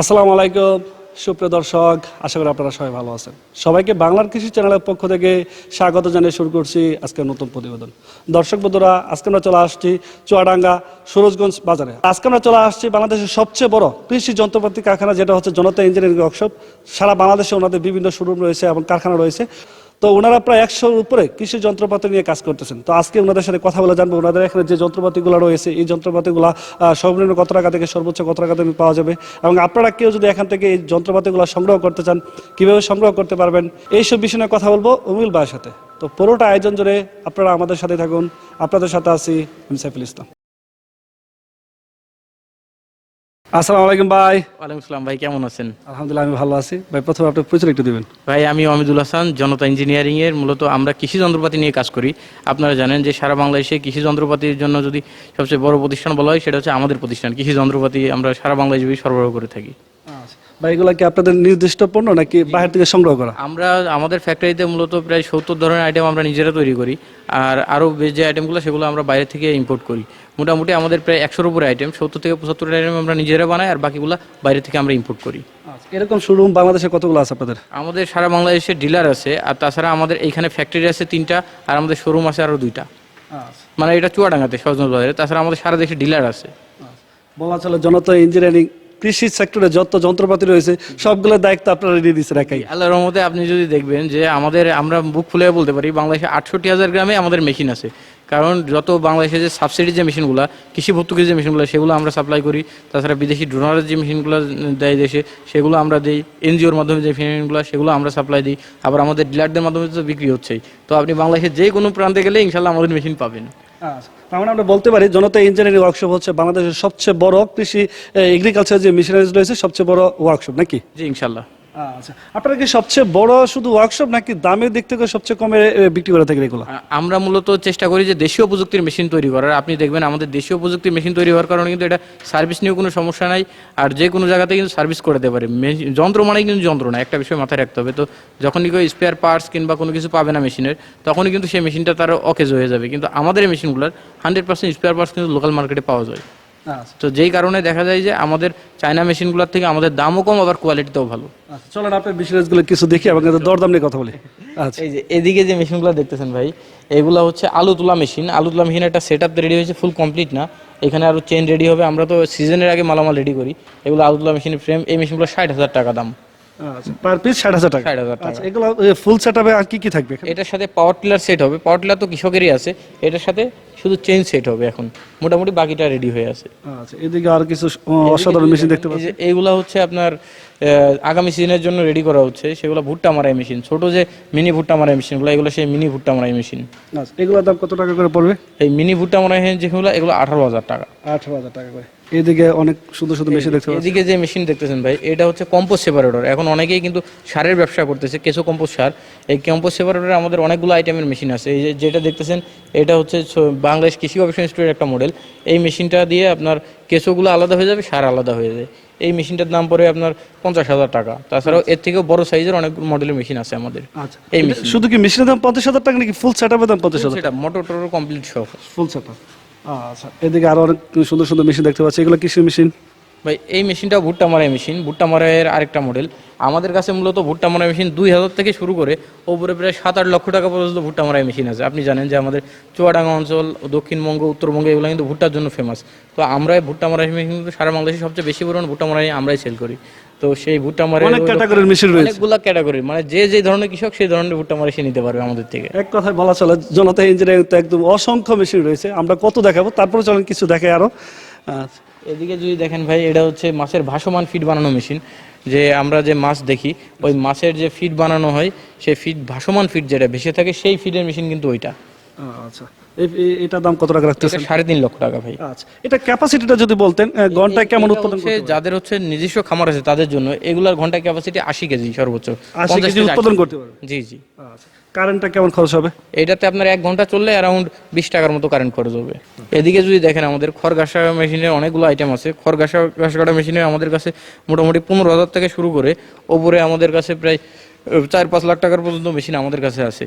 আসসালামু আলাইকুম। সুপ্রিয় দর্শক, আশা করি আপনারা সবাই ভালো আছেন। সবাইকে বাংলার কৃষি চ্যানেলের পক্ষ থেকে স্বাগত জানিয়ে শুরু করছি আজকে নতুন প্রতিবেদন। দর্শক বন্ধুরা, আজকে আমরা চলে আসছি চুয়াডাঙ্গা সুরজগঞ্জ বাজারে। আজকে আমরা চলে আসছি বাংলাদেশের সবচেয়ে বড় কৃষি যন্ত্রপাতি কারখানা, যেটা হচ্ছে জনতা ইঞ্জিনিয়ারিং ওয়ার্কশপ। সারা বাংলাদেশে ওনাদের বিভিন্ন শোরুম রয়েছে এবং কারখানা রয়েছে। তো ওনারা প্রায় একশোর উপরে কৃষি যন্ত্রপাতি নিয়ে কাজ করতেছেন। তো আজকে ওনাদের সাথে কথা বলে জানব, ওনাদের এখানে যে যন্ত্রপাতিগুলো রয়েছে, এই যন্ত্রপাতিগুলো সর্বনিম্ন কত টাকা থেকে সর্বোচ্চ কত টাকা থেকে পাওয়া যাবে? এবং আপনারা কেউ যদি এখান থেকে এই যন্ত্রপাতিগুলো সংগ্রহ করতে চান, কীভাবে সংগ্রহ করতে পারবেন? এইসব বিষয় নিয়ে কথা বলব অমিল ভাইয়ের সাথে। তো পুরোটা আয়োজন জুড়ে আপনারা আমাদের সাথে থাকুন। আপনাদের সাথে আছি আমি সাইফুল ইসলাম। আসসালামু আলাইকুম ভাই। ওয়ালাইকুম আসসালাম ভাই কেমন আছেন? আলহামদুলিল্লাহ আমি ভালো আছি। ভাই প্রথমে আপনার পরিচয় একটু দিবেন। ভাই আমি অমিদুল হাসান জনতা ইঞ্জিনিয়ারিং এর। মূলত আমরা কৃষি যন্ত্রপাতি নিয়ে কাজ করি। আপনারা জানেন যে সারা বাংলাদেশে কৃষি যন্ত্রপাতির জন্য যদি সবচেয়ে বড় প্রতিষ্ঠান বলা হয় সেটা হচ্ছে আমাদের প্রতিষ্ঠান। কৃষি যন্ত্রপাতি আমরা সারা বাংলাদেশ সরবরাহ করে থাকি। আচ্ছা। ভাই এগুলো কি আপনাদের নির্দিষ্ট পণ্য নাকি বাইরে থেকে সংগ্রহ করা? আমরা আমাদের ফ্যাক্টরিতে মূলত প্রায় সত্তর ধরনের আইটেম আমরা নিজেরা তৈরি করি। আর আরও যে আইটেমগুলো সেগুলো আমরা বাইরে থেকে ইম্পোর্ট করি। মোটামুটি আমাদের প্রায় একশোর উপরে আইটেম সত্তর থেকে পঁচাত্তর আইটেম আমরা নিজেরা বানাই আর বাকিগুলো বাইরে থেকে আমরা ইম্পোর্ট করি। আচ্ছা, এরকম শোরুম বাংলাদেশে কতগুলো আছে আপনাদের? আমাদের সারা বাংলাদেশে ডিলার আছে আর তাছাড়া আমাদের এইখানে ফ্যাক্টরি আছে তিনটা আর আমাদের শোরুম আছে আরও দুইটা। মানে এটা চুয়াডাঙ্গাতে সজনজ বাজারে তাছাড়া আমাদের সারা দেশে ডিলার আছে। বলা চলে জনতা ইঞ্জিনিয়ারিং কৃষি সেক্টরে যত যন্ত্রপাতি রয়েছে, সবগুলোর দায়িত্ব আপনারা নিয়ে দিচ্ছেন একাই। আল্লাহর রহমতে আপনি যদি দেখবেন যে আমাদের, আমরা বুক খুলে বলতে পারি, বাংলাদেশে আটষট্টি হাজার গ্রামে আমাদের মেশিন আছে। কারণ যত বাংলাদেশে যে সাবসিডি যে মেশিনগুলো কৃষি ভর্তুকি যে মেশিনগুলো সেগুলো আমরা সাপ্লাই করি। তাছাড়া বিদেশি ডোনারের যে মেশিনগুলো দেয় দেশে, সেগুলো আমরা দিই। এনজিওর মাধ্যমে যে মেশিনগুলো সেগুলো আমরা সাপ্লাই দিই। আবার আমাদের ডিলারদের মাধ্যমে তো বিক্রি হচ্ছেই। তো আপনি বাংলাদেশের যে কোনো প্রান্তে গেলে ইনশাল্লাহ আমাদের মেশিন পাবেন। তার মানে আমরা বলতে পারি জনতা ইঞ্জিনিয়ারিং ওয়ার্কশপ হচ্ছে বাংলাদেশের সবচেয়ে বড় কৃষি এগ্রিকালচার যে মিশনারিজ রয়েছে, সবচেয়ে বড় ওয়ার্কশপ নাকি? জি, ইনশাল্লাহ। আচ্ছা। আপনারা কি সবচেয়ে বড় শুধু ওয়ার্কশপ নাকি দামের দিক থেকে সবচেয়ে কমে বিক্রি করে থাকেন এগুলো আমরা মূলত চেষ্টা করি যে দেশীয় প্রযুক্তির মেশিন তৈরি করার। আপনি দেখবেন আমাদের দেশীয় প্রযুক্তির মেশিন তৈরি হওয়ার কারণে কিন্তু এটা সার্ভিস নিয়েও কোনো সমস্যা নাই আর যে কোনো জায়গাতে কিন্তু সার্ভিস করে দিতে পারে। যন্ত্র মানে কিন্তু যন্ত্র না একটা বিষয় মাথায় রাখতে হবে। তো যখনই কেউ স্পেয়ার পার্টস কিংবা কোনো কিছু পাবে না মেশিনের তখনই কিন্তু সেই মেশিনটা তার অকেজ হয়ে যাবে। কিন্তু আমাদের এই মেশিনগুলোর হান্ড্রেড পার্সেন্ট স্পেয়ার পার্টস কিন্তু লোকাল মার্কেটে পাওয়া যায়। আচ্ছা। তো যেই কারণে দেখা যায় যে আমাদের চায়না মেশিনগুলোর থেকে আমাদের দামও কম আবার কোয়ালিটিটাও ভালো। আচ্ছা চলেন আপনি বিজনেসগুলো কিছু দেখি এবং এদের দরদাম নিয়ে কথা বলি। আচ্ছা। এই যে এদিকে যে মেশিনগুলো দেখতেছেন ভাই এগুলো হচ্ছে আলু তোলা মেশিন। আলু তোলা মেশিন একটা সেট আপ রেডি হয়েছে ফুল কমপ্লিট না। এখানে আরও চেন রেডি হবে আমরা তো সিজনের আগে মালামাল রেডি করি। এগুলো আলু তোলা মেশিনের ফ্রেম এই মেশিনগুলো ষাট হাজার টাকা দাম। আচ্ছা পার পিস ষাট হাজার টাকা। ষাট হাজার টাকা। আচ্ছা এগুলো ফুল সেট আর কি কি থাকবে এটার সাথে পাওয়ার টিলার সেট হবে। পাওয়ার টিলার তো কৃষকেরই আছে। এটার সাথে শুধু চেন সেট হবে এখন। মোটামুটি বাকিটা রেডি হয়ে আছে। আচ্ছা এদিকে আর কিছু অসাধারণ মেশিন দেখতে পাচ্ছি। যে এইগুলা হচ্ছে আপনার আগামী সিজনের জন্য রেডি করা হচ্ছে। সেগুলো ভুট্টা মারাই মেশিন ছোট যে মিনি ভুট্টা মারাই মেশিনগুলো এগুলো সেই মিনি ভুট্টা মারাই মেশিন আচ্ছা এগুলোর দাম কত টাকা করে পড়বে? এই মিনি ভুট্টা মারাই যেগুলো এগুলো আঠারো হাজার টাকা। আঠারো হাজার টাকা করে। এদিকে অনেক সুন্দর সুন্দর মেশিন দেখতে এদিকে যে মেশিন দেখতেছেন ভাই এটা হচ্ছে কম্পোস্ট সেপারেটর এখন অনেকেই কিন্তু সারের ব্যবসা করতেছে কেঁচো কম্পোস্ট সার। এই কম্পোস্ট সেপারেটরে আমাদের অনেকগুলো আইটেমের মেশিন আছে। এই যেটা দেখতেছেন এটা হচ্ছে বাংলাদেশ কৃষি গবেষণা ইনস্টিটিউটের একটা মডেল এই মেশিনটা দিয়ে আপনার কেঁচোগুলো আলাদা হয়ে যাবে সার আলাদা হয়ে যায় এই মেশিনটার দাম পড়ে আপনার পঞ্চাশ হাজার টাকা। তাছাড়াও এর থেকেও বড় সাইজের অনেক মডেলের মেশিন আছে আমাদের। আচ্ছা। এই মেশিন শুধু কি মেশিনের দাম পঞ্চাশ হাজার টাকা নাকি ফুল সেট দাম পঞ্চাশ হাজার মোটর টোটর কমপ্লিট সহ ফুল সেট আচ্ছা এদিকে আরও অনেক সুন্দর সুন্দর মেশিন দেখতে পাচ্ছি। এগুলো কৃষি মেশিন ভাই, এই মেশিনটা ভুট্টা মারাই মেশিন ভুট্টা মারাইয়ের আরেকটা মডেল আমাদের কাছে মূলত ভুট্টা মারাই মেশিন দুই হাজার থেকে শুরু করে ওপরে প্রায় সাত আট লক্ষ টাকা পর্যন্ত ভুট্টা মারাই মেশিন আছে। আপনি জানেন যে আমাদের চুয়াডাঙ্গা অঞ্চল, দক্ষিণবঙ্গ, উত্তরবঙ্গ এগুলো কিন্তু ভুট্টার জন্য ফেমাস তো আমরা ভুট্টা মারাই মেশিন কিন্তু সারা বাংলাদেশে সবচেয়ে বেশি পরিমাণ ভুট্টা মারাই আমরাই সেল করি। তো সেই ভুট্টা মারাই অনেক ক্যাটাগরির মেশিন রয়েছে। অনেকগুলা ক্যাটাগরি মানে যে যে ধরনের কৃষক সেই ধরনের ভুট্টা মারাই সে নিতে পারবে আমাদের থেকে। এক কথায় বলা চলে জনতা ইঞ্জিনিয়ারিং তো একদম অসংখ্য মেশিন রয়েছে। আমরা কত দেখাবো তারপরে চলেন কিছু দেখে আরও। এদিকে যদি দেখেন ভাই এটা হচ্ছে মাছের ভাসমান ফিড বানানো মেশিন যে আমরা যে মাছ দেখি ওই মাছের যে ফিড বানানো হয় সেই ফিড ভাসমান ফিড যেটা ভেসে থাকে সেই ফিডের মেশিন কিন্তু ওইটা। আচ্ছা। এই- দাম কত টাকা রাখতেছেন? এটা সাড়ে তিন লক্ষ টাকা ভাই। আচ্ছা এটা ক্যাপাসিটিটা যদি বলতেন ঘন্টায় কেমন উৎপাদন যাদের হচ্ছে নিজস্ব খামার আছে তাদের জন্য এগুলার ঘণ্টা ক্যাপাসিটি আশি কেজি সর্বোচ্চ আশি কেজি উৎপাদন করতে পারবে? জি জি। আচ্ছা কারেন্টটা কেমন খরচ হবে? এটাতে আপনার এক ঘণ্টা চললে অ্যারাউন্ড বিশ টাকার মতো কারেন্ট খরচ হবে। এদিকে যদি দেখেন আমাদের খড় ঘাসা মেশিনের অনেকগুলো আইটেম আছে খড় ঘাসা ঘাস কাটা মেশিনের আমাদের কাছে মোটামুটি পনেরো হাজার থেকে শুরু করে ওপরে আমাদের কাছে প্রায় চার পাঁচ লাখ টাকার পর্যন্ত মেশিন আমাদের কাছে আছে।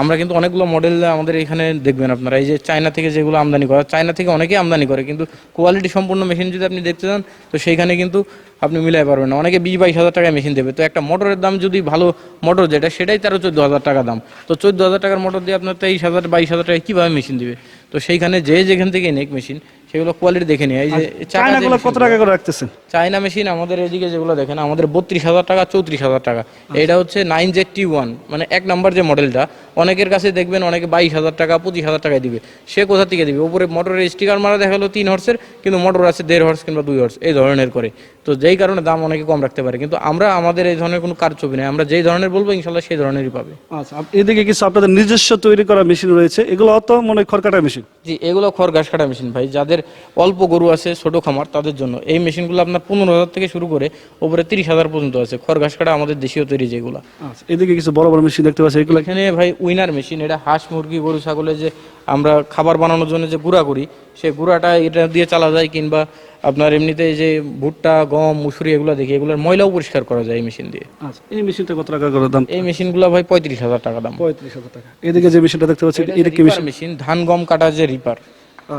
আমরা কিন্তু অনেকগুলো মডেল আমাদের এখানে দেখবেন আপনারা। এই যে চায়না থেকে যেগুলো আমদানি করা চায়না থেকে অনেকেই আমদানি করে কিন্তু কোয়ালিটি সম্পূর্ণ মেশিন যদি আপনি দেখতে চান তো সেইখানে কিন্তু আপনি মিলাই পারবেন না। অনেকে বিশ বাইশ হাজার টাকায় মেশিন দেবে। তো একটা মোটরের দাম যদি ভালো মোটর যেটা সেটাই তারও চোদ্দ হাজার টাকা দাম। তো চোদ্দ হাজার টাকার মোটর দিয়ে আপনার তেইশ হাজার বাইশ হাজার টাকায় কীভাবে মেশিন দিবে? তো সেইখানে যে যেখান থেকে নেক মেশিন সেগুলো কোয়ালিটি দেখে নিয়ে এই যে চায়নাগুলো কত টাকা করে রাখতেছেন? চায়না মেশিন আমাদের এদিকে যেগুলো দেখেন আমাদের বত্রিশ হাজার টাকা চৌত্রিশ হাজার টাকা। এটা হচ্ছে নাইন জেড টি ওয়ান মানে এক নাম্বার যে মডেলটা অনেকের কাছে দেখবেন অনেকে বাইশ হাজার টাকা পঁচিশ হাজার টাকায় দিবে। সে কোথা থেকে দিবে? উপরে মোটরের স্টিকার মারা দেখা গেলো তিন হর্সের কিন্তু মোটর আছে দেড় হর্স কিংবা দুই হর্স এই ধরনের করে। তো যেই কারণে দাম অনেকে কম রাখতে পারে। কিন্তু আমরা আমাদের এই ধরনের কোনো কার ছবি নেই। আমরা যেই ধরনের বলব ইনশাল্লাহ সেই ধরনেরই পাবে। আচ্ছা এদিকে কিছু আপনাদের নিজস্ব তৈরি করা মেশিন রয়েছে। এগুলো অত মনে খড়কাটা মেশিন জি এগুলো খড় ঘাস কাটা মেশিন ভাই। যাদের অল্প গরু আছে ছোট খামার তাদের জন্য। এই মেশিনগুলো আপনার পনেরো হাজার থেকে শুরু করে উপরে তিরিশ হাজার পর্যন্ত আছে। খড় ঘাস কাটা আমাদের দেশীয় তৈরি যেগুলো। আচ্ছা এদিকে কিছু বড় বড় মেশিন দেখতে পাচ্ছি এগুলো এখানে ভাই উইনার মেশিন এটা হাঁস মুরগি গরু ছাগলের যে আমরা খাবার বানানোর জন্য যে গুঁড়া করি সেই গুঁড়াটা এটা দিয়ে চালা যায় কিংবা আপনার এমনিতে যে ভুট্টা গম মুসুরি এগুলো দেখি এগুলোর ময়লাও পরিষ্কার করা যায় এই মেশিন দিয়ে। আচ্ছা এই মেশিনটা কত টাকা করে দাম? এই মেশিনগুলো ভাই পঁয়ত্রিশ হাজার টাকা দাম। পঁয়ত্রিশ হাজার টাকা। এদিকে যে মেশিনটা দেখতে পাচ্ছি এটা কি মেশিন? মেশিন ধান গম কাটা যে রিপার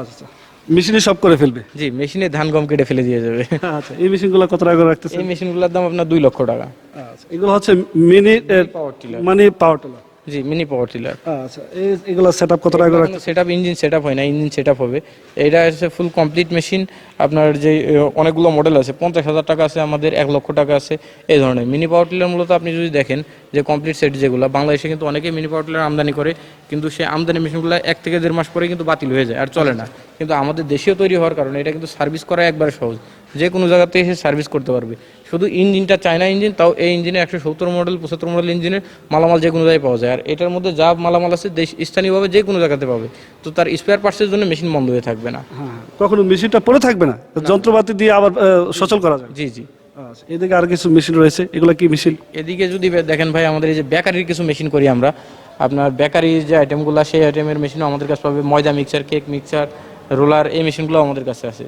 আচ্ছা। মেশিনে সব করে ফেলবে? জি মেশিনে ধান গম কেটে ফেলে দিয়ে যাবে। আচ্ছা এই মেশিনগুলো কত টাকা করে রাখতেছে এই মেশিনগুলোর দাম আপনার দুই লক্ষ টাকা। আচ্ছা এগুলো হচ্ছে মিনি পাওয়ার টিলার মানে পাওয়ার টিলার জি মিনি পাওয়ার টিলার আচ্ছা এই এগুলো সেটআপ কত টাকা করে set up engine set up হয় না ইঞ্জিন সেট আপ হবে। এটা হচ্ছে ফুল কমপ্লিট মেশিন আপনার যে অনেকগুলো মডেল আছে পঞ্চাশ হাজার টাকা আছে আমাদের এক লক্ষ টাকা আছে এই ধরনের। মিনি পাওয়ার টিলার মূলত আপনি যদি দেখেন যে কমপ্লিট সেট যেগুলো বাংলাদেশে কিন্তু অনেকেই মিনি পাওয়ার টিলার আমদানি করে কিন্তু সেই আমদানি মেশিনগুলো এক থেকে দেড় মাস পরে কিন্তু বাতিল হয়ে যায় আর চলে না। কিন্তু আমাদের দেশীয় তৈরি হওয়ার কারণে এটা কিন্তু সার্ভিস করা একবারে সহজ। যে কোনো জায়গাতে এসে সার্ভিস করতে পারবে। শুধু ইঞ্জিনটা চায়না ইঞ্জিন তাও এই ইঞ্জিনে একশো সত্তর মডেল পঁচাত্তর মডেল ইঞ্জিনের মালামাল যে কোনো জায়গায় পাওয়া যায়। আর এটার মধ্যে যা মালামাল আছে দেশ স্থানীয়ভাবে যে কোনো জায়গাতে পাবে। তো তার স্পেয়ার পার্টসের জন্য মেশিন বন্ধ হয়ে থাকবে না। হ্যাঁ কখনো মেশিনটা পড়ে থাকবে না? যন্ত্রপাতি দিয়ে আবার সচল করা যাবে জি জি। আচ্ছা এদিকে আর কিছু মেশিন রয়েছে? এগুলো কি মেশিন এদিকে যদি দেখেন ভাই আমাদের এই যে বেকারির কিছু মেশিন করি আমরা। আপনার বেকারির যে আইটেমগুলো সেই আইটেমের মেশিনও আমাদের কাছে পাবে। ময়দা মিক্সার কেক মিক্সার রোলার এই মেশিনগুলো আমাদের কাছে আছে।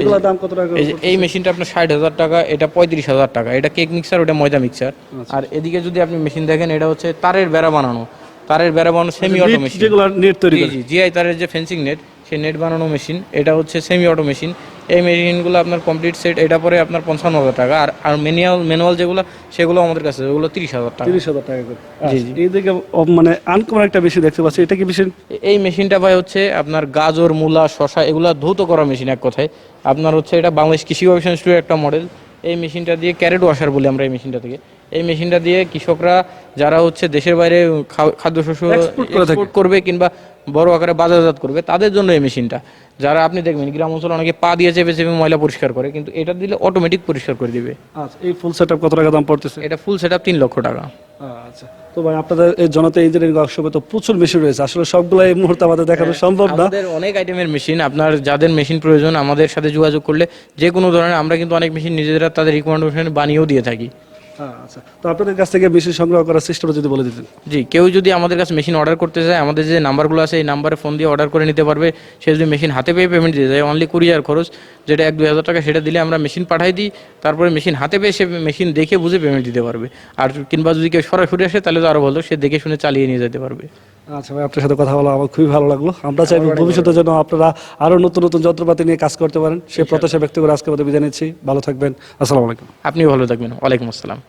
এগুলোর দাম কত টাকা এই মেশিনটা আপনার ষাট হাজার টাকা এটা পঁয়ত্রিশ হাজার টাকা। এটা কেক মিক্সার ওটা ময়দা মিক্সার আর এদিকে যদি আপনি মেশিন দেখেন এটা হচ্ছে তারের বেড়া বানানো। তারের বেড়া বানানো সেমি অটো মেশিন যেগুলো নেট তৈরি জি জি জিআই তারের যে ফেন্সিং নেট সেই নেট বানানো মেশিন এটা হচ্ছে সেমি অটো মেশিন এই মেশিনগুলো আপনার কমপ্লিট সেট এটা পরে আপনার পঞ্চান্ন হাজার টাকা। আর আর ম্যানুয়াল ম্যানুয়াল যেগুলো সেগুলো আমাদের কাছে ওগুলো তিরিশ হাজার টাকা। তিরিশ হাজার টাকা করে। জি, আচ্ছা, এইদিকে ও- মানে আনকমন একটা মেশিন দেখতে পাচ্ছি এটা কি মেশিন এই মেশিনটা ভাই হচ্ছে আপনার গাজর মূলা শশা এগুলা ধৌত করা মেশিন এক কথায়। আপনার হচ্ছে এটা বাংলাদেশ কৃষি গবেষণা ইনস্টিটিউটের একটা মডেল এই মেশিনটা দিয়ে ক্যারেট ওয়াশার বলি আমরা এই মেশিনটা থেকে। এই মেশিনটা দিয়ে কৃষকরা যারা হচ্ছে দেশের বাইরে খাদ্যশস্য export করবে কিংবা বড় আকারে বাজারজাত করবে তাদের জন্য এই মেশিনটা। যারা আপনি দেখবেন গ্রাম অঞ্চলে অনেকে পা দিয়ে চেপে চেপে ময়লা পরিষ্কার করে কিন্তু এটা দিলে অটোমেটিক পরিষ্কার করে দিবে। আচ্ছা এই ফুল সেটআপ কত টাকা দাম পড়তেছে? এটা ফুল সেট তিন লক্ষ টাকা। আচ্ছা তো ভাই আপনাদের এই জনতা ইঞ্জিনিয়ারিং ওয়ার্কশপে তো প্রচুর মেশিন রয়েছে। আসলে সবগুলো এই মুহূর্তে আমাদের দেখানো সম্ভব না। আমাদের অনেক আইটেমের মেশিন আপনার যাদের মেশিন প্রয়োজন আমাদের সাথে যোগাযোগ করলে যে কোনো ধরনের আমরা কিন্তু অনেক মেশিন নিজেরা তাদের রিকমেন্ডেশন বানিয়েও দিয়ে থাকি। আচ্ছা। তো আপনাদের কাছ থেকে মেশিন সংগ্রহ করার যদি বলে দিতেন। জি কেউ যদি আমাদের কাছে মেশিন অর্ডার করতে চায় আমাদের যে নাম্বারগুলো আছে এই নাম্বারে ফোন দিয়ে অর্ডার করে নিতে পারবে। সে যদি মেশিন হাতে পেয়ে পেমেন্ট দিয়ে যায় অনলি কুরিয়ার খরচ যেটা এক দুই হাজার টাকা সেটা দিলে আমরা মেশিন পাঠাই দিই। তারপরে মেশিন হাতে পেয়ে সে মেশিন দেখে বুঝে পেমেন্ট দিতে পারবে। আর কিংবা যদি কেউ সরাসরি আসে তাহলে তো আরও ভালো সে দেখে শুনে চালিয়ে নিয়ে যেতে পারবে। আচ্ছা ভাই আপনার সাথে কথা বলা আমার খুবই ভালো লাগল। আমরা চাইব ভবিষ্যতে যেন আপনারা আরও নতুন নতুন যন্ত্রপাতি নিয়ে কাজ করতে পারেন। সে প্রত্যাশা ব্যক্তি করে আজকে বিদায় নিচ্ছি। ভালো থাকবেন। আসসালামু আলাইকুম। আপনিও ভালো থাকবেন। ওয়ালাইকুম আসসালাম।